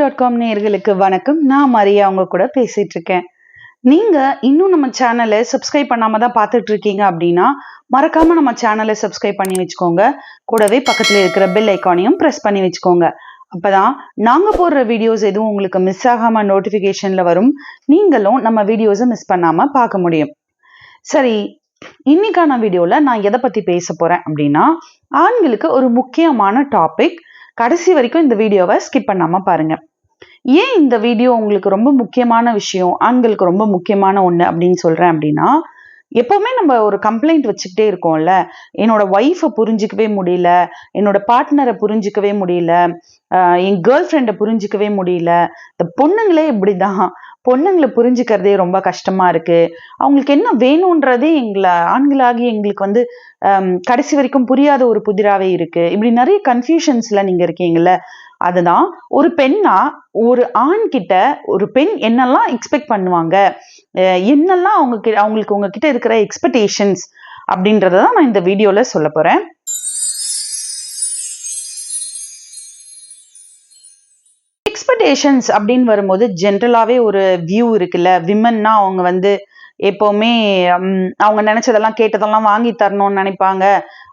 Dot com நேர்களுக்கு வணக்கம். நான் மரியா அவங்க கூட பேசிட்டு இருக்கேன். நீங்க இன்னும் நம்ம சேனலை சப்ஸ்கிரைப் பண்ணாம தான் பார்த்துட்டு இருக்கீங்க அப்படின்னா மறக்காம நம்ம சேனலை சப்ஸ்கிரைப் பண்ணி வச்சுக்கோங்க. கூடவே பக்கத்துல இருக்கிற பெல் ஐக்கானையும் ப்ரெஸ் பண்ணி வச்சுக்கோங்க. அப்பதான் நாங்க போடுற வீடியோஸ் எதுவும் உங்களுக்கு மிஸ் ஆகாம நோட்டிபிகேஷன்ல வரும். நீங்களும் நம்ம வீடியோஸை மிஸ் பண்ணாம பார்க்க முடியும். சரி இன்னைக்கான வீடியோல நான் எதை பத்தி பேச போறேன் அப்படின்னா ஆண்களுக்கு ஒரு முக்கியமான டாபிக் கடைசி வரைக்கும் இந்த வீடியோவை ஸ்கிப் பண்ணாம பாருங்க. ஏன் இந்த வீடியோ உங்களுக்கு ரொம்ப முக்கியமான விஷயம் ஆண்களுக்கு ரொம்ப முக்கியமான ஒன்று அப்படின்னு சொல்றேன் அப்படின்னா எப்போவுமே நம்ம ஒரு கம்ப்ளைண்ட் வச்சுக்கிட்டே இருக்கோம்ல. என்னோட ஒய்ஃபை புரிஞ்சிக்கவே முடியல என்னோட பார்ட்னரை புரிஞ்சிக்கவே முடியல என் கேர்ள் ஃப்ரெண்டை புரிஞ்சிக்கவே முடியல. இந்த பொண்ணுங்களே இப்படிதான். பொண்ணுங்களை புரிஞ்சுக்கிறதே ரொம்ப கஷ்டமா இருக்கு. அவங்களுக்கு என்ன வேணும்ன்றதே எங்களை ஆண்களாகி எங்களுக்கு வந்து கடைசி வரைக்கும் புரியாத ஒரு புதிராவே இருக்கு. இப்படி நிறைய கன்ஃபியூஷன்ஸ்ல நீங்க இருக்கீங்கல்ல. அதுதான் ஒரு பெண்ணா ஒரு ஆண் கிட்ட ஒரு பெண் என்னெல்லாம் எக்ஸ்பெக்ட் பண்ணுவாங்க? என்னெல்லாம் அவங்க அவங்களுக்கு உங்ககிட்ட இருக்கிற எக்ஸ்பெக்டேஷன்ஸ் அப்படின்றத தான் நான் இந்த வீடியோல சொல்ல போறேன். எக்ஸ்பெக்டேஷன்ஸ் அப்படின்னு வரும்போது ஜென்ரலாகவே ஒரு வியூ இருக்குல்ல? விமன்னா அவங்க வந்து எப்போவுமே அவங்க நினைச்சதெல்லாம் கேட்டதெல்லாம் வாங்கி தரணும்னு நினைப்பாங்க.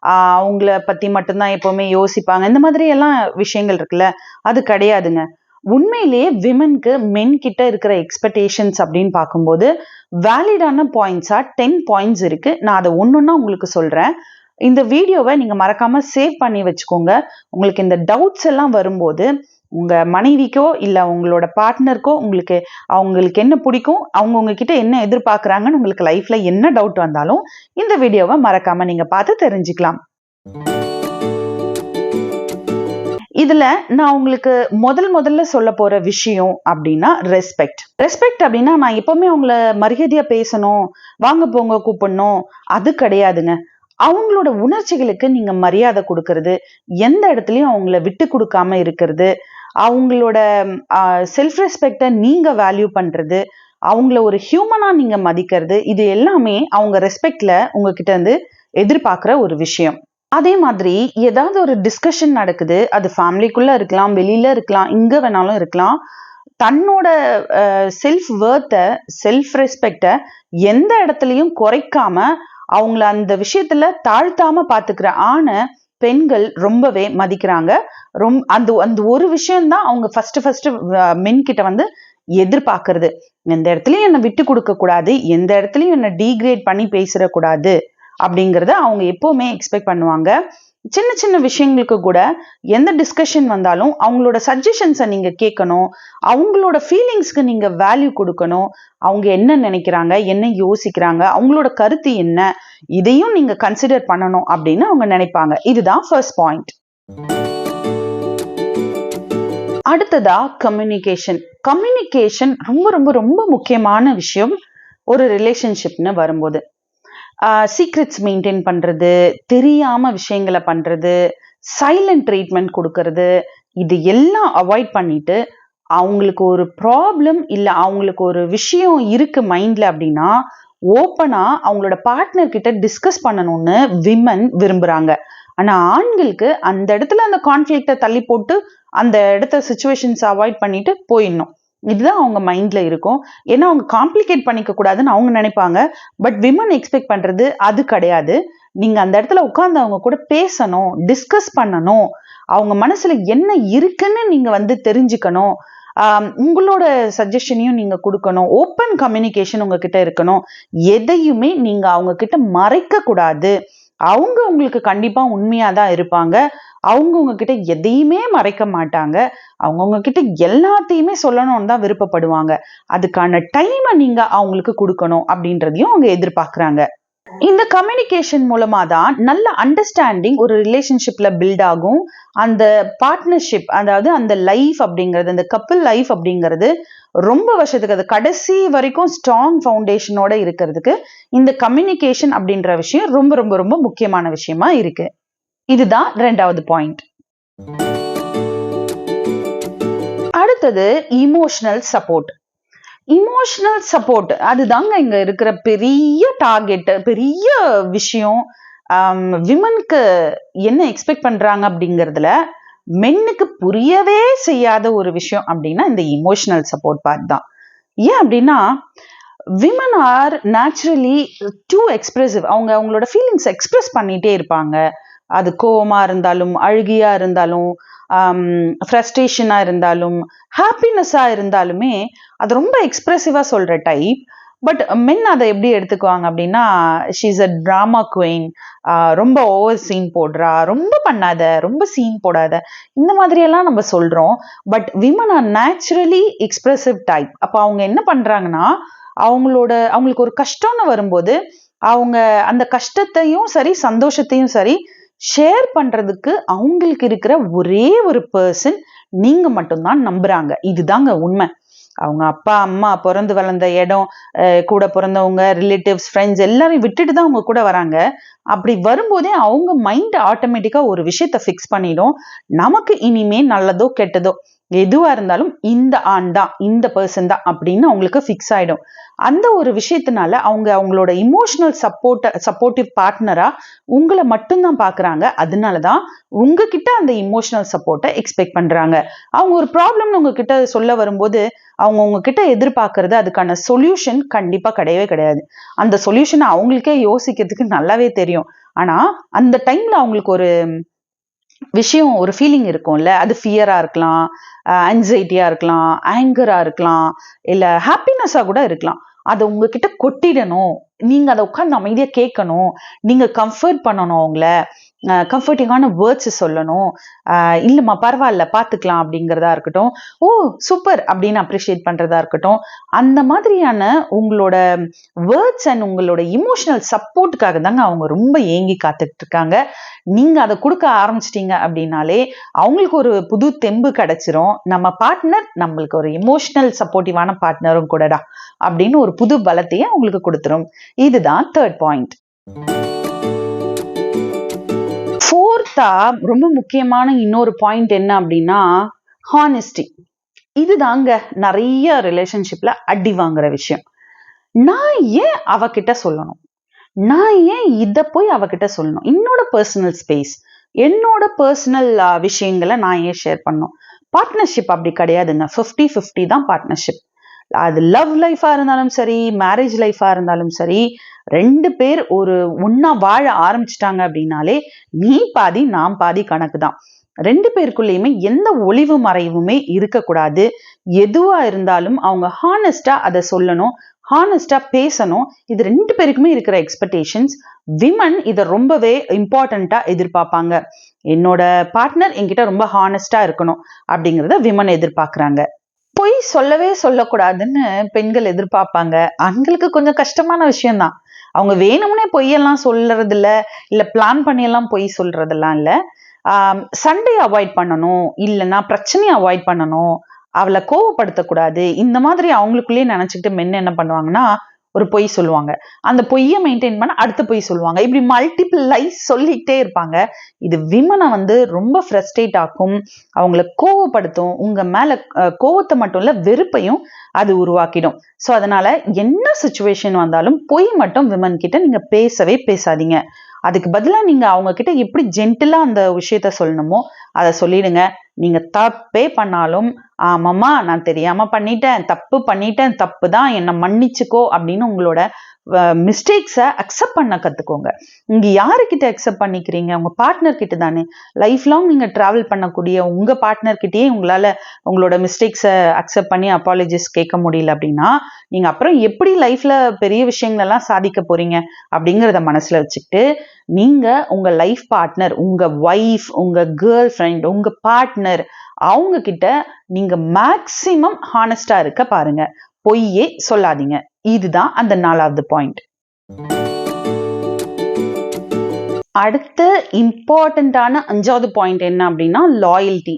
அவங்கள பத்தி மட்டும்தான் எப்பவுமே யோசிப்பாங்க. இந்த மாதிரி எல்லாம் விஷயங்கள் இருக்குல்ல அது கிடையாதுங்க. உண்மையிலேயே விமனுக்கு மென் கிட்ட இருக்கிற எக்ஸ்பெக்டேஷன்ஸ் அப்படின்னு பார்க்கும்போது வேலிடான பாயிண்ட்ஸா டென் பாயிண்ட்ஸ் இருக்கு. நான் அதை ஒன்னொன்னா உங்களுக்கு சொல்றேன். இந்த வீடியோவை நீங்க மறக்காம சேவ் பண்ணி வச்சுக்கோங்க. உங்களுக்கு இந்த டவுட்ஸ் எல்லாம் வரும்போது உங்க மனைவிக்கோ இல்லை உங்களோட பார்ட்னருக்கோ உங்களுக்கு அவங்களுக்கு என்ன பிடிக்கும் அவங்க உங்ககிட்ட என்ன எதிர்பார்க்குறாங்கன்னு உங்களுக்கு லைஃப்ல என்ன டவுட் வந்தாலும் இந்த வீடியோவை மறக்காம நீங்க பார்த்து தெரிஞ்சுக்கலாம். இதுல நான் உங்களுக்கு முதல் முதல்ல சொல்ல போற விஷயம் அப்படின்னா ரெஸ்பெக்ட் ரெஸ்பெக்ட் அப்படின்னா நான் எப்பவுமே அவங்கள மரியாதையா பேசணும் வாங்க போங்க கூப்பிடணும். அது கிடையாதுங்க. அவங்களோட உணர்ச்சிகளுக்கு நீங்க மரியாதை கொடுக்கறது எந்த இடத்துலயும் அவங்கள விட்டு கொடுக்காம இருக்கிறது அவங்களோட செல்ஃப் ரெஸ்பெக்டை நீங்கள் வேல்யூ பண்ணுறது அவங்கள ஒரு ஹியூமனாக நீங்கள் மதிக்கிறது இது எல்லாமே அவங்க ரெஸ்பெக்டில் உங்ககிட்ட இருந்து எதிர்பார்க்குற ஒரு விஷயம். அதே மாதிரி ஏதாவது ஒரு டிஸ்கஷன் நடக்குது அது ஃபேமிலிக்குள்ளே இருக்கலாம் வெளியில இருக்கலாம் இங்கே வேணாலும் இருக்கலாம் தன்னோட செல்ஃப் வேர்த்தை செல்ஃப் ரெஸ்பெக்டை எந்த இடத்துலையும் குறைக்காம அவங்கள அந்த விஷயத்துல தாழ்த்தாம பாத்துக்கிற ஆணை பெண்கள் ரொம்பவே மதிக்கிறாங்க. ரொம்ப அந்த அந்த ஒரு விஷயம்தான் அவங்க ஃபர்ஸ்ட் ஃபர்ஸ்ட் மென் கிட்ட வந்து எதிர்பார்க்கறது. எந்த இடத்துலயும் என்னை விட்டு கொடுக்க கூடாது எந்த இடத்துலயும் என்னை டீக்ரேட் பண்ணி பேசிடக்கூடாது அப்படிங்கறத அவங்க எப்பவுமே எக்ஸ்பெக்ட் பண்ணுவாங்க. சின்ன சின்ன விஷயங்களுக்கு கூட எந்த டிஸ்கஷன் வந்தாலும் அவங்களோட சஜஷன்ஸை நீங்க கேட்கணும் அவங்களோட ஃபீலிங்ஸ்க்கு நீங்க வேல்யூ கொடுக்கணும் அவங்க என்ன நினைக்கிறாங்க என்ன யோசிக்கிறாங்க அவங்களோட கருத்து என்ன இதையும் நீங்க கன்சிடர் பண்ணணும் அப்படின்னு அவங்க நினைப்பாங்க. இதுதான் ஃபர்ஸ்ட் பாயிண்ட் அடுத்ததா கம்யூனிகேஷன் கம்யூனிகேஷன் ரொம்ப ரொம்ப ரொம்ப முக்கியமான விஷயம் ஒரு ரிலேஷன்ஷிப்னு வரும்போது. சீக்ரெட்ஸ் மெயின்டைன் பண்றது தெரியாம விஷயங்களை பண்றது சைலண்ட் ட்ரீட்மெண்ட் கொடுக்கறது இது எல்லாம் அவாய்ட் பண்ணிட்டு அவங்களுக்கு ஒரு ப்ராப்ளம் இல்ல அவங்களுக்கு ஒரு விஷயம் இருக்கு மைண்ட்ல அப்படின்னா ஓப்பனா அவங்களோட பார்ட்னர் கிட்ட டிஸ்கஸ் பண்ணணும்னு விமன் விரும்புறாங்க. ஆனா ஆண்களுக்கு அந்த இடத்துல அந்த கான்ஃப்ளிக்டை தள்ளி போட்டு அந்த இடத்த சுச்சுவேஷன்ஸ் அவாய்ட் பண்ணிட்டு போயிடணும். இதுதான் அவங்க மைண்ட்ல இருக்கும். ஏன்னா அவங்க காம்ப்ளிகேட் பண்ணிக்க கூடாதுன்னு அவங்க நினைப்பாங்க. பட் விமன் எக்ஸ்பெக்ட் பண்றது அது கிடையாது. நீங்க அந்த இடத்துல உட்கார்ந்து அவங்க கூட பேசணும் டிஸ்கஸ் பண்ணணும். அவங்க மனசுல என்ன இருக்குன்னு நீங்க வந்து தெரிஞ்சுக்கணும். உங்களோட சஜஷனையும் நீங்க கொடுக்கணும். ஓப்பன் கம்யூனிகேஷன் உங்ககிட்ட இருக்கணும். எதையுமே நீங்க அவங்க கிட்ட மறைக்க கூடாது அவங்க உங்களுக்கு கண்டிப்பா உண்மையாக தான் இருப்பாங்க. அவங்க உங்ககிட்ட எதையுமே மறைக்க மாட்டாங்க. அவங்க உங்ககிட்ட எல்லாத்தையுமே சொல்லணும்னு தான் விருப்பப்படுவாங்க. அதுக்கான டைமை நீங்க அவங்களுக்கு கொடுக்கணும் அப்படின்றதையும் அவங்க எதிர்பார்க்குறாங்க. இந்த கம்யூனிகேஷன் மூலமா தான் நல்ல அண்டர்ஸ்டாண்டிங் ஒரு ரிலேஷன்ஷிப்ல பில்ட் ஆகும். அந்த பார்ட்னர்ஷிப் அதாவது அந்த லைஃப் அப்படிங்கிறது அந்த கப்பிள் லைஃப் அப்படிங்கிறது ரொம்ப வருஷத்துக்கு அது கடைசி வரைக்கும் ஸ்ட்ராங் ஃபவுண்டேஷனோட இருக்கிறதுக்கு இந்த கம்யூனிகேஷன் அப்படின்ற விஷயம் ரொம்ப ரொம்ப ரொம்ப முக்கியமான விஷயமா இருக்கு. இதுதான் ரெண்டாவது பாயிண்ட் அடுத்தது இமோஷனல் சப்போர்ட் இமோஷனல் சப்போர்ட் அதுதாங்க இங்க இருக்கிற பெரிய டார்கெட் பெரிய விஷயம். விமனுக்கு என்ன எக்ஸ்பெக்ட் பண்றாங்க அப்படிங்கிறதுல மென்னுக்கு புரியவே செய்யாத ஒரு விஷயம் அப்படின்னா இந்த இமோஷனல் சப்போர்ட் பார்ட் தான். ஏன் அப்படின்னா women are naturally too expressive அவங்க அவங்களோட ஃபீலிங்ஸ் எக்ஸ்பிரஸ் பண்ணிட்டே இருப்பாங்க. அது கோவமா இருந்தாலும் அழுகியா இருந்தாலும் ஃப்ரஸ்ட்ரேஷனாக இருந்தாலும் ஹாப்பினஸ்ஸாக இருந்தாலுமே அது ரொம்ப எக்ஸ்பிரசிவா சொல்கிற டைப் பட் மென் அதை எப்படி எடுத்துக்குவாங்க அப்படின்னா ஷீஸ் அ ட்ராமா குயின் ரொம்ப ஓவர் சீன் போடுறா. ரொம்ப பண்ணாத. ரொம்ப சீன் போடாத. இந்த மாதிரியெல்லாம் நம்ம சொல்கிறோம் but women are naturally expressive type அப்போ அவங்க என்ன பண்ணுறாங்கன்னா அவங்களோட அவங்களுக்கு ஒரு கஷ்டம்னு வரும்போது அவங்க அந்த கஷ்டத்தையும் சரி சந்தோஷத்தையும் சரி ஷேர் பண்ணுறதுக்கு அவங்களுக்கு இருக்கிற ஒரே ஒரு பர்சன் நீங்கள் மட்டும்தான் நம்புகிறாங்க இதுதாங்க உண்மை. அவங்க அப்பா அம்மா பிறந்து வளர்ந்த இடம் அஹ் கூட பிறந்தவங்க ரிலேட்டிவ்ஸ் ஃப்ரெண்ட்ஸ் எல்லாரையும் விட்டுட்டு தான் அவங்க கூட வராங்க. அப்படி வரும்போதே அவங்க மைண்ட் ஆட்டோமேட்டிக்கா ஒரு விஷயத்த ஃபிக்ஸ் பண்ணிடும். நமக்கு இனிமே நல்லதோ கெட்டதோ எதுவா இருந்தாலும் இந்த ஆண் தான் இந்த பர்சன் தான் அப்படின்னு அவங்களுக்கு ஃபிக்ஸ் ஆயிடும். அந்த ஒரு விஷயத்தினால அவங்க அவங்களோட இமோஷனல் சப்போர்ட் சப்போர்ட்டிவ் பார்ட்னரா உங்களை மட்டும்தான் பாக்குறாங்க. அதனாலதான் உங்ககிட்ட அந்த இமோஷனல் சப்போர்ட்டை எக்ஸ்பெக்ட் பண்றாங்க. அவங்க ஒரு ப்ராப்ளம்னு உங்ககிட்ட சொல்ல வரும்போது அவங்க உங்ககிட்ட எதிர்பார்க்கறது அதுக்கான சொல்யூஷன் கண்டிப்பா கிடையவே கிடையாது. அந்த சொல்யூஷனை அவங்களுக்கே யோசிக்கிறதுக்கு நல்லாவே தெரியும். ஆனா அந்த டைம்ல அவங்களுக்கு ஒரு விஷயம் ஒரு ஃபீலிங் இருக்கும்ல. அது ஃபியராக இருக்கலாம் ஆன்சைட்டியா இருக்கலாம் ஆங்கரா இருக்கலாம் இல்ல ஹாப்பினஸ்ஸாக கூட இருக்கலாம். அதை உங்ககிட்ட கொட்டிடணும். நீங்க அதை உட்காந்து அமைதியா கேட்கணும். நீங்க கம்ஃபர்ட் பண்ணணும் அவங்கள. கம்ஃபர்டிங்கான வேர்ட்ஸ் சொல்லணும். ஆஹ் இல்லம்மா பரவாயில்ல பாத்துக்கலாம் அப்படிங்கிறதா இருக்கட்டும். ஓ சூப்பர் அப்படின்னு அப்ரிஷியேட் பண்றதா இருக்கட்டும். அந்த மாதிரியான உங்களோட வேர்ட்ஸ் அண்ட் உங்களோட இமோஷனல் சப்போர்ட்டுக்காக தாங்க அவங்க ரொம்ப ஏங்கி காத்துட்டு இருக்காங்க. நீங்க அதை கொடுக்க ஆரம்பிச்சிட்டீங்க அப்படின்னாலே அவங்களுக்கு ஒரு புது தெம்பு கிடைச்சிரும். நம்ம பார்ட்னர் நம்மளுக்கு ஒரு இமோஷனல் சப்போர்ட்டிவான பார்ட்னரும் கூடடா அப்படின்னு ஒரு புது பலத்தையே அவங்களுக்கு கொடுத்துரும். இதுதான் தேர்ட் பாயிண்ட் ஃபோர்த்தா ரொம்ப முக்கியமான இன்னொரு பாயிண்ட் என்ன அப்படின்னா ஹானஸ்டி இதுதாங்க நிறைய ரிலேஷன்ஷிப்ல அடி வாங்குற விஷயம். நான் ஏன் அவகிட்ட சொல்லணும்? நான் ஏன் இத போய் அவகிட்ட சொல்லணும்? என்னோட பர்சனல் ஸ்பேஸ் என்னோட பர்சனல் விஷயங்களை நான் ஏன் ஷேர் பண்ணும் பார்ட்னர்ஷிப் அப்படி கிடையாதுங்க. ஃபிஃப்டி ஃபிஃப்டி தான் பார்ட்னர்ஷிப் அது லவ் லைஃபாக இருந்தாலும் சரி மேரேஜ் லைஃபாக இருந்தாலும் சரி ரெண்டு பேர் ஒரு ஒன்றா வாழ ஆரம்பிச்சிட்டாங்க அப்படின்னாலே நீ பாதி நான் பாதி கணக்கு தான். ரெண்டு பேருக்குள்ளேயுமே எந்த ஒளிவு மறைவுமே இருக்கக்கூடாது. எதுவாக இருந்தாலும் அவங்க ஹானஸ்டாக அதை சொல்லணும் ஹானஸ்டாக பேசணும். இது ரெண்டு பேருக்குமே இருக்கிற எக்ஸ்பெக்டேஷன்ஸ் விமன் இதை ரொம்பவே இம்பார்ட்டண்ட்டாக எதிர்பார்ப்பாங்க. என்னோட பார்ட்னர் என்கிட்ட ரொம்ப ஹானஸ்டாக இருக்கணும் அப்படிங்கிறத விமன் எதிர்பார்க்குறாங்க. பொய் சொல்லவே சொல்லக்கூடாதுன்னு பெண்கள் எதிர்பார்ப்பாங்க. ஆண்களுக்கு கொஞ்சம் கஷ்டமான விஷயம்தான். அவங்க வேணும்னே பொய்யெல்லாம் சொல்றது இல்ல இல்ல பிளான் பண்ணியெல்லாம் பொய் சொல்றதெல்லாம் இல்ல. சண்டே அவாய்ட் பண்ணணும் இல்லைன்னா பிரச்சனையை அவாய்ட் பண்ணணும். அவளை கோவப்படுத்தக்கூடாது. இந்த மாதிரி அவங்களுக்குள்ளேயே நினைச்சுக்கிட்டு மென்னு என்ன பண்ணுவாங்கன்னா ஒரு பொய் சொல்லுவாங்க. அந்த பொய்யை மெயின்டைன் பண்ண அடுத்த பொய் சொல்லுவாங்க. இப்படி மல்டிபிள் லைஃப் சொல்லிக்கிட்டே இருப்பாங்க. இது விமனை வந்து ரொம்ப ஃப்ரஸ்ட்ரேட் ஆக்கும். அவங்கள கோவப்படுத்தும். உங்க மேல கோவத்தை மட்டும் இல்ல வெறுப்பையும் அது உருவாக்கிடும். ஸோ அதனால என்ன சுச்சுவேஷன் வந்தாலும் பொய் மட்டும் விமன் கிட்ட நீங்க பேசவே பேசாதீங்க. அதுக்கு பதிலா நீங்க அவங்க கிட்ட எப்படி ஜென்டிலாக அந்த விஷயத்த சொல்லணுமோ அதை சொல்லிடுங்க. நீங்க தப்பே பண்ணாலும் ஆமாம்மா நான் தெரியாம பண்ணிட்டேன் தப்பு பண்ணிட்டேன் தப்பு தான் என்னை மன்னிச்சுக்கோ அப்படின்னு உங்களோட மிஸ்டேக்ஸை அக்செப்ட் பண்ண கற்றுக்கோங்க நீங்கள் யாருக்கிட்ட அக்செப்ட் பண்ணிக்கிறீங்க? உங்கள் பார்ட்னர்கிட்ட தானே. லைஃப் லாங் நீங்கள் ட்ராவல் பண்ணக்கூடிய உங்கள் பார்ட்னர்கிட்டயே உங்களால் உங்களோட மிஸ்டேக்ஸை அக்செப்ட் பண்ணி அப்பாலஜிஸ் கேட்க முடியல அப்படின்னா நீங்கள் அப்புறம் எப்படி லைஃப்பில் பெரிய விஷயங்களெல்லாம் சாதிக்க போகிறீங்க அப்படிங்கிறத மனசில் வச்சுக்கிட்டு நீங்கள் உங்கள் லைஃப் பார்ட்னர் உங்கள் ஒய்ஃப் உங்கள் கேர்ள் ஃப்ரெண்ட் உங்கள் பார்ட்னர் அவங்க கிட்ட நீங்க மேக்சிமம் ஹானஸ்டா இருக்க பாருங்க. பொய்யே சொல்லாதீங்க. இதுதான் அந்த நாலாவது பாயிண்ட் அடுத்த இம்பார்ட்டண்ட்டான அஞ்சாவது பாயிண்ட் என்ன அப்படின்னா லாயல்ட்டி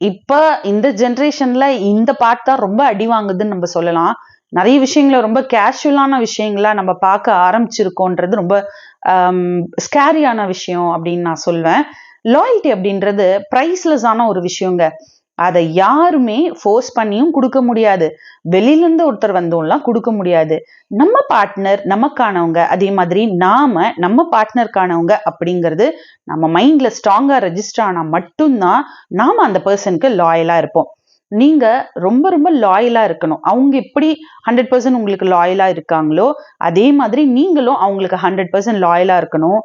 இப்ப இந்த ஜென்ரேஷன்ல இந்த பார்ட் தான் ரொம்ப அடி வாங்குதுன்னு நம்ம சொல்லலாம். நிறைய விஷயங்களை ரொம்ப கேஷுவலான விஷயங்களா நம்ம பார்க்க ஆரம்பிச்சிருக்கோன்றது ரொம்ப ஸ்கேரியான விஷயம் அப்படின்னு நான் சொல்வேன். லாயல்ட்டி அப்படின்றது ப்ரைஸ்லெஸ்ஸான ஒரு விஷயங்க. அதை யாருமே ஃபோர்ஸ் பண்ணியும் கொடுக்க முடியாது. வெளியில இருந்து ஒருத்தர் வந்தோம்லாம் கொடுக்க முடியாது. நம்ம பார்ட்னர் நமக்கானவங்க அதே மாதிரி நாம நம்ம பார்ட்னருக்கானவங்க அப்படிங்கிறது நம்ம மைண்ட்ல ஸ்ட்ராங்காக ரெஜிஸ்டர் ஆனால் மட்டும்தான் நாம அந்த பர்சனுக்கு லாயலாக இருப்போம். நீங்க ரொம்ப ரொம்ப லாயலா இருக்கணும். அவங்க எப்படி ஹண்ட்ரட் பர்சன்ட் உங்களுக்கு லாயலா இருக்காங்களோ அதே மாதிரி நீங்களும் அவங்களுக்கு ஹண்ட்ரட் பர்சன்ட் லாயலா இருக்கணும்.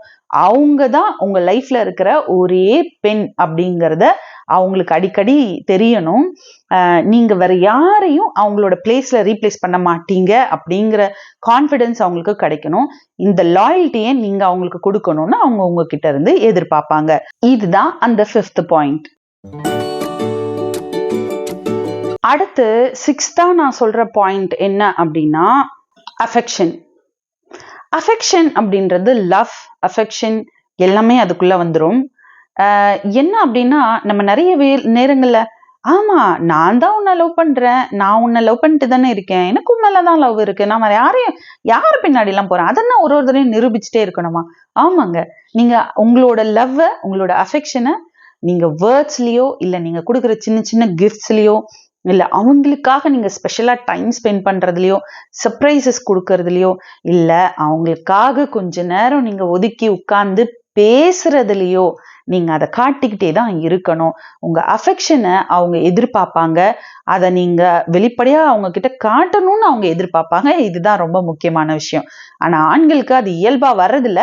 அவங்க தான் உங்க லைஃப்ல இருக்கிற ஒரே பெண் அப்படிங்கிறத அவங்களுக்கு அடிக்கடி தெரியணும். ஆஹ் நீங்க வேற யாரையும் அவங்களோட பிளேஸில் ரீப்ளேஸ் பண்ண மாட்டீங்க அப்படிங்கிற கான்ஃபிடென்ஸ் அவங்களுக்கு கிடைக்கணும். இந்த லாயல்ட்டியை நீங்க அவங்களுக்கு கொடுக்கணும்னு அவங்க உங்ககிட்ட இருந்து எதிர்பார்ப்பாங்க. இதுதான் அந்த ஃபிஃப்த் பாயிண்ட் அடுத்து சிக்ஸ்தா நான் சொல்ற பாயிண்ட் என்ன அப்படின்னா அஃபெக்ஷன் அஃபெக்ஷன் அப்படின்றது லவ் அஃபெக்ஷன் எல்லாமே அதுக்குள்ள வந்துடும் என்ன அப்படின்னா நம்ம நிறைய வே நேரங்கள்ல ஆமா நான் தான் உன்னை லவ் பண்றேன். நான் உன்னை லவ் பண்ணிட்டு தானே இருக்கேன். எனக்கு மேலதான் லவ் இருக்கு. நான் வேற யாரையும் யார் பின்னாடி எல்லாம் போறேன்? அதெல்லாம் ஒரு ஒரு தடவையும் நிரூபிச்சுட்டே இருக்கணுமா? ஆமாங்க. நீங்க உங்களோட லவ்வை உங்களோட அஃபெக்ஷனை நீங்க வேர்ட்ஸ்லயோ இல்ல நீங்க கொடுக்குற சின்ன சின்ன கிஃப்ட்ஸ்லயோ இல்ல அவங்களுக்காக நீங்க ஸ்பெஷலா டைம் ஸ்பெண்ட் பண்றதுலயோ சர்ப்ரைசஸ் கொடுக்கறதுலயோ இல்ல அவங்களுக்காக கொஞ்ச நேரம் நீங்க ஒதுக்கி உட்கார்ந்து பேசுறதுலயோ நீங்க அதை காட்டிக்கிட்டே தான் இருக்கணும். உங்க அஃபெக்ஷனை அவங்க எதிர்பார்ப்பாங்க. அதை நீங்க வெளிப்படையா அவங்க கிட்ட காட்டணும்னு அவங்க எதிர்பார்ப்பாங்க. இதுதான் ரொம்ப முக்கியமான விஷயம். ஆனா ஆண்களுக்கு அது இயல்பா வர்றதில்ல.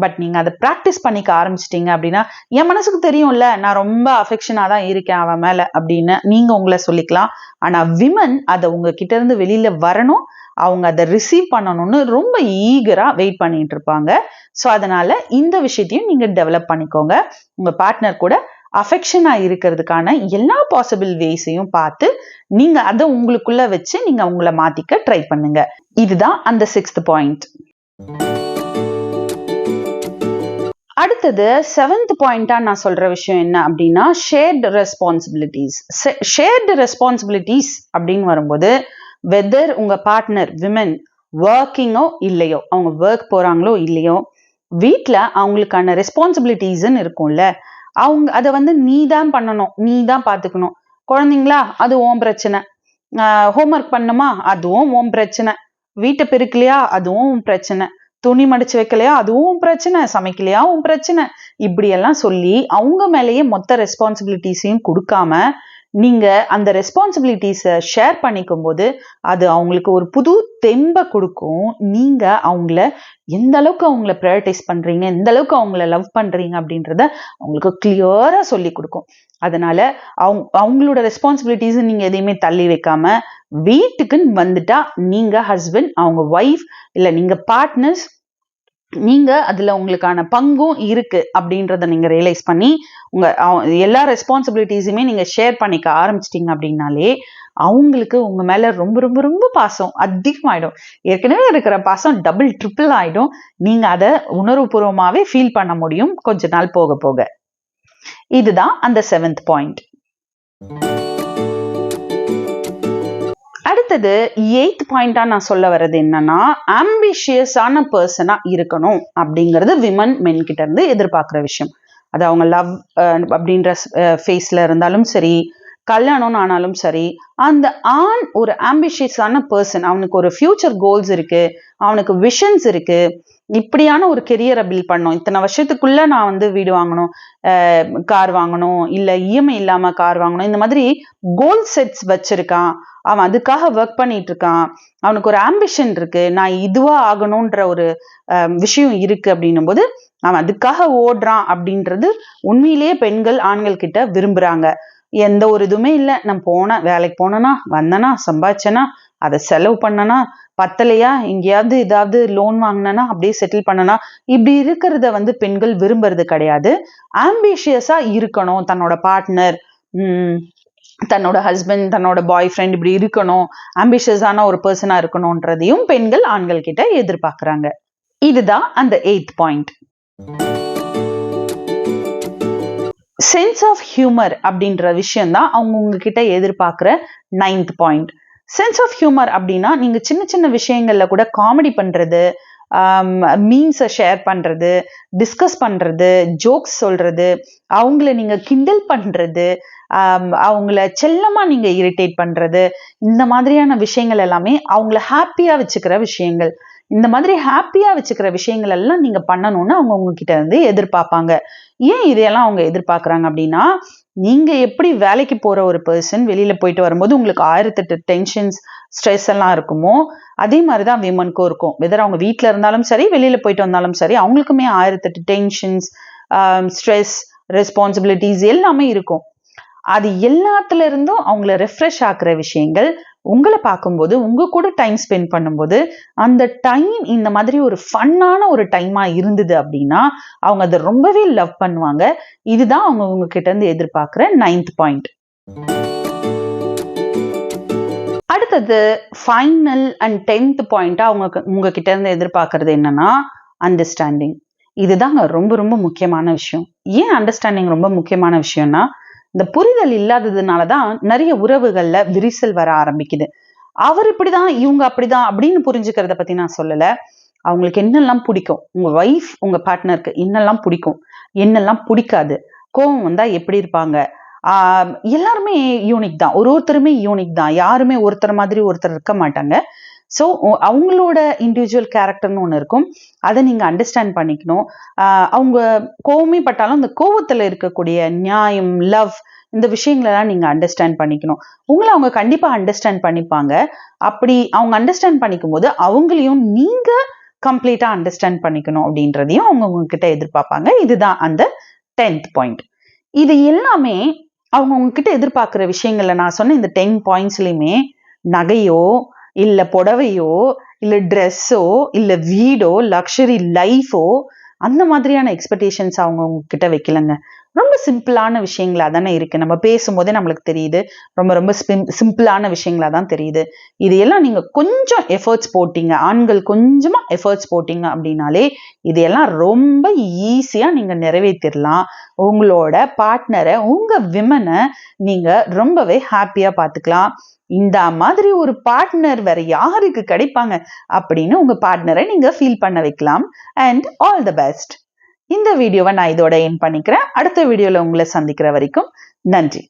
பட் நீங்க அதை ப்ராக்டிஸ் பண்ணிக்க ஆரம்பிச்சிட்டீங்க அப்படின்னா என் மனசுக்கு தெரியும்ல நான் ரொம்ப அஃபெக்ஷனா தான் இருக்கேன் அவன் மேல அப்படின்னு நீங்க உங்களை சொல்லிக்கலாம். ஆனா விமன் அதை உங்ககிட்ட இருந்து வெளியில வரணும். அவங்க அதை ரிசீவ் பண்ணணும்னு ரொம்ப ஈகரா வெயிட் பண்ணிட்டு இருப்பாங்க. ஸோ அதனால இந்த விஷயத்தையும் நீங்க டெவலப் பண்ணிக்கோங்க. உங்க பார்ட்னர் கூட அஃபெக்ஷனாக இருக்கிறதுக்கான எல்லா பாசிபிள் வேஸையும் பார்த்து நீங்க அதை உங்களுக்குள்ள வச்சு நீங்க உங்களை மாத்திக்க ட்ரை பண்ணுங்க. இதுதான் அந்த சிக்ஸ்த் பாயிண்ட் அடுத்தது செவன்த் பாயிண்டா நான் சொல்ற விஷயம் என்ன அப்படின்னா ஷேர்டு ரெஸ்பான்சிபிலிட்டிஸ் ஷேர்டு ரெஸ்பான்சிபிலிட்டிஸ் அப்படின்னு வரும்போது வெதர் உங்க பார்ட்னர் விமன் ஒர்க்கிங்கோ இல்லையோ அவங்க ஒர்க் போறாங்களோ இல்லையோ வீட்டில் அவங்களுக்கான ரெஸ்பான்சிபிலிட்டிஸ்ன்னு இருக்கும்ல அவங்க அதை வந்து நீ தான் பண்ணணும் நீ தான் பார்த்துக்கணும் குழந்தைங்களா அது ஓம் பிரச்சனை. ஹோம்ஒர்க் பண்ணுமா அதுவும் ஓம் பிரச்சனை. வீட்டை பெருக்கலையா? அதுவும் பிரச்சனை. துணி மடிச்சு வைக்கலையா? அதுவும் பிரச்சனை. சமைக்கலையா? உன் பிரச்சனை. இப்படி எல்லாம் சொல்லி அவங்க மேலேயே மொத்த ரெஸ்பான்சிபிலிட்டிஸையும் கொடுக்காம நீங்கள் அந்த ரெஸ்பான்சிபிலிட்டிஸை ஷேர் பண்ணிக்கும் போது அது அவங்களுக்கு ஒரு புது தெம்பை கொடுக்கும். நீங்கள் அவங்கள எந்த அளவுக்கு அவங்கள ப்ரையாரிட்டைஸ் பண்ணுறீங்க எந்த அளவுக்கு அவங்கள லவ் பண்ணுறீங்க அப்படின்றத அவங்களுக்கு கிளியராக சொல்லி கொடுக்கும். அதனால அவங்க அவங்களோட ரெஸ்பான்சிபிலிட்டிஸை நீங்கள் எதையுமே தள்ளி வைக்காம வீட்டுக்குன்னு வந்துட்டா நீங்கள் ஹஸ்பண்ட் அவங்க ஒய்ஃப் இல்லை நீங்கள் பார்ட்னர்ஸ் நீங்க அதுல உங்களுக்கான பங்கும் இருக்கு அப்படின்றத நீங்க ரியலைஸ் பண்ணி உங்க எல்லா ரெஸ்பான்சிபிலிட்டிஸுமே நீங்க ஷேர் பண்ணிக்க ஆரம்பிச்சிட்டிங்க அப்படின்னாலே அவங்களுக்கு உங்க மேல ரொம்ப ரொம்ப ரொம்ப பாசம் அதிகமாயிடும். ஏற்கனவே இருக்கிற பாசம் டபுள் ட்ரிபிள் ஆயிடும். நீங்க அதை உணர்வுபூர்வமாவே ஃபீல் பண்ண முடியும் கொஞ்ச நாள் போக போக. இதுதான் அந்த செவன்த் பாயிண்ட் அடுத்தது எயித் பாயிண்டாக நான் சொல்ல வர்றது என்னன்னா ஆம்பிஷியஸான பர்சனா இருக்கணும் அப்படிங்கிறது விமன் மென் கிட்ட இருந்து எதிர்பார்க்குற விஷயம். அது அவங்க லவ் அப்படின்ற ஃபேஸில் இருந்தாலும் சரி கல்யாணம்னு ஆனாலும் சரி அந்த ஆண் ஒரு ஆம்பிஷியஸான பர்சன் அவனுக்கு ஒரு ஃபியூச்சர் கோல்ஸ் இருக்கு அவனுக்கு விஷன்ஸ் இருக்கு இப்படியான ஒரு கெரியரை பில்ட் பண்ணும் இத்தனை வருஷத்துக்குள்ள நான் வந்து வீடு வாங்கணும் கார் வாங்கணும் இல்லை இஎம்ஐ இல்லாம கார் வாங்கணும் இந்த மாதிரி கோல் செட்ஸ் வச்சிருக்கான். அவன் அதுக்காக ஒர்க் பண்ணிட்டு இருக்கான். அவனுக்கு ஒரு ஆம்பிஷன் இருக்கு. நான் இதுவா ஆகணும்ன்ற ஒரு விஷயம் இருக்கு அப்படின்னும் போது அவன் அதுக்காக ஓடுறான் அப்படின்றது உண்மையிலேயே பெண்கள் ஆண்கள் கிட்ட விரும்புறாங்க. எந்த ஒரு இதுவுமே இல்லை. நான் போனேன் வேலைக்கு போனேனா வந்தேனா சம்பாதிச்சேனா அதை செலவு பண்ணனா பத்தலையா? எங்கேயாவது ஏதாவது லோன் வாங்கினா அப்படியே செட்டில் பண்ணனா இப்படி இருக்கிறத வந்து பெண்கள் விரும்புறது கிடையாது. ஆம்பிஷியஸா இருக்கணும். தன்னோட பார்ட்னர் தன்னோட ஹஸ்பண்ட் தன்னோட பாய் ஃப்ரெண்ட் இப்படி இருக்கணும். ஆம்பிஷியஸான ஒரு பர்சனா இருக்கணும்ன்றதையும் பெண்கள் ஆண்கள் கிட்ட எதிர்பார்க்குறாங்க. இதுதான் அந்த eighth point sense of humour அப்படின்ற விஷயம் தான் அவங்க உங்ககிட்ட எதிர்பார்க்குற ninth point sense of humour அப்படின்னா நீங்கள் சின்ன சின்ன விஷயங்களில் கூட காமெடி பண்ணுறது மீன்ஸை ஷேர் பண்ணுறது டிஸ்கஸ் பண்ணுறது ஜோக்ஸ் சொல்கிறது அவங்கள நீங்கள் கிண்டல் பண்ணுறது அவங்கள செல்லமாக நீங்கள் இரிட்டேட் பண்ணுறது இந்த மாதிரியான விஷயங்கள் எல்லாமே அவங்கள ஹாப்பியாக வச்சுக்கிற விஷயங்கள். இந்த மாதிரி ஹாப்பியாக வச்சுக்கிற விஷயங்கள் எல்லாம் நீங்கள் பண்ணணும்னு அவங்க உங்ககிட்ட இருந்து எதிர்பார்ப்பாங்க. ஏன் இதையெல்லாம் அவங்க எதிர்பார்க்குறாங்க அப்படின்னா நீங்க எப்படி வேலைக்கு போற ஒரு பர்சன் வெளியில போயிட்டு வரும்போது உங்களுக்கு ஆயிரத்தெட்டு டென்ஷன்ஸ் ஸ்ட்ரெஸ் எல்லாம் இருக்குமோ அதே மாதிரிதான் விமனுக்கும் இருக்கும். வெதர் அவங்க வீட்டில் இருந்தாலும் சரி வெளியில போயிட்டு வந்தாலும் சரி அவங்களுக்குமே ஆயிரத்தெட்டு டென்ஷன்ஸ் ஸ்ட்ரெஸ் ரெஸ்பான்சிபிலிட்டிஸ் எல்லாமே இருக்கும். அது எல்லாத்துல இருந்தும் அவங்கள ரெஃப்ரெஷ் ஆக்குற விஷயங்கள் உங்களை பார்க்கும்போது உங்க கூட டைம் ஸ்பெண்ட் பண்ணும்போது அந்த டைம் இந்த மாதிரி ஒரு ஃபன்னான ஒரு டைமா இருந்தது அப்படின்னா அவங்க அதை ரொம்பவே லவ் பண்ணுவாங்க. இதுதான் அவங்க உங்ககிட்ட இருந்து எதிர்பார்க்குற நைன்த் பாயிண்ட் அடுத்தது ஃபைனல் அண்ட் டென்த் பாயிண்டா அவங்க உங்ககிட்ட இருந்து எதிர்பார்க்கறது என்னன்னா அண்டர்ஸ்டாண்டிங் இதுதாங்க ரொம்ப ரொம்ப முக்கியமான விஷயம். ஏன் அண்டர்ஸ்டாண்டிங் ரொம்ப முக்கியமான விஷயம்னா இந்த புரிதல் இல்லாததுனால தான் நிறைய உறவுகள்ல விரிசல் வர ஆரம்பிக்குது. அவர் இப்படிதான் இவங்க அப்படிதான் அப்படின்னு புரிஞ்சுக்கிறத பத்தி நான் சொல்லல. அவங்களுக்கு என்னெல்லாம் பிடிக்கும்? உங்க ஒய்ஃப் உங்க பார்ட்னருக்கு என்னெல்லாம் பிடிக்கும்? என்னெல்லாம் பிடிக்காது? கோவம் வந்தா எப்படி இருப்பாங்க? ஆஹ் எல்லாருமே யூனிக் தான். ஒரு ஒருத்தருமே யூனிக் தான். யாருமே ஒருத்தர் மாதிரி ஒருத்தர் இருக்க மாட்டாங்க. ஸோ அவங்களோட இண்டிவிஜுவல் கேரக்டர்னு ஒன்று இருக்கும். அதை நீங்கள் அண்டர்ஸ்டாண்ட் பண்ணிக்கணும். அவங்க கோவமே பட்டாலும் அந்த கோவத்தில் இருக்கக்கூடிய நியாயம் லவ் இந்த விஷயங்களெல்லாம் நீங்கள் அண்டர்ஸ்டாண்ட் பண்ணிக்கணும். உங்களை அவங்க கண்டிப்பாக அண்டர்ஸ்டாண்ட் பண்ணிப்பாங்க. அப்படி அவங்க அண்டர்ஸ்டாண்ட் பண்ணிக்கும் போது அவங்களையும் நீங்கள் கம்ப்ளீட்டாக அண்டர்ஸ்டாண்ட் பண்ணிக்கணும் அப்படின்றதையும் அவங்க உங்ககிட்ட எதிர்பார்ப்பாங்க. இதுதான் அந்த டென்த் பாயிண்ட் இது எல்லாமே அவங்க உங்ககிட்ட எதிர்பார்க்குற விஷயங்கள்ல நான் சொன்ன இந்த டென் பாயிண்ட்ஸ்லையுமே நகையோ இல்லை புடவையோ இல்லை ட்ரெஸ்ஸோ இல்லை வீடோ லக்ஸரி லைஃபோ அந்த மாதிரியான எக்ஸ்பெக்டேஷன்ஸ் அவங்க உங்ககிட்ட வைக்கலங்க. ரொம்ப சிம்பிளான விஷயங்களா தானே இருக்குது நம்ம பேசும்போதே நம்மளுக்கு தெரியுது. ரொம்ப ரொம்ப சிம்பிளான விஷயங்களா தான் தெரியுது. இது எல்லாம் கொஞ்சம் எஃபர்ட்ஸ் போட்டிங்க. ஆண்கள் கொஞ்சமாக எஃபர்ட்ஸ் போட்டிங்க அப்படின்னாலே இதையெல்லாம் ரொம்ப ஈஸியாக நீங்கள் நிறைவேற்றிடலாம் உங்களோட பார்ட்னரை உங்கள் விமனை நீங்கள் ரொம்பவே ஹாப்பியாக பார்த்துக்கலாம். இந்த மாதிரி ஒரு பார்ட்னர் வேற யாருக்கு கிடைப்பாங்க? அப்படின்னு உங்க பார்ட்னரை நீங்க ஃபீல் பண்ண வைக்கலாம். அண்ட் ஆல் த பெஸ்ட் இந்த வீடியோவை நான் இதோட என் பண்ணிக்கிறேன். அடுத்த வீடியோல உங்களை சந்திக்கிற வரைக்கும் நன்றி.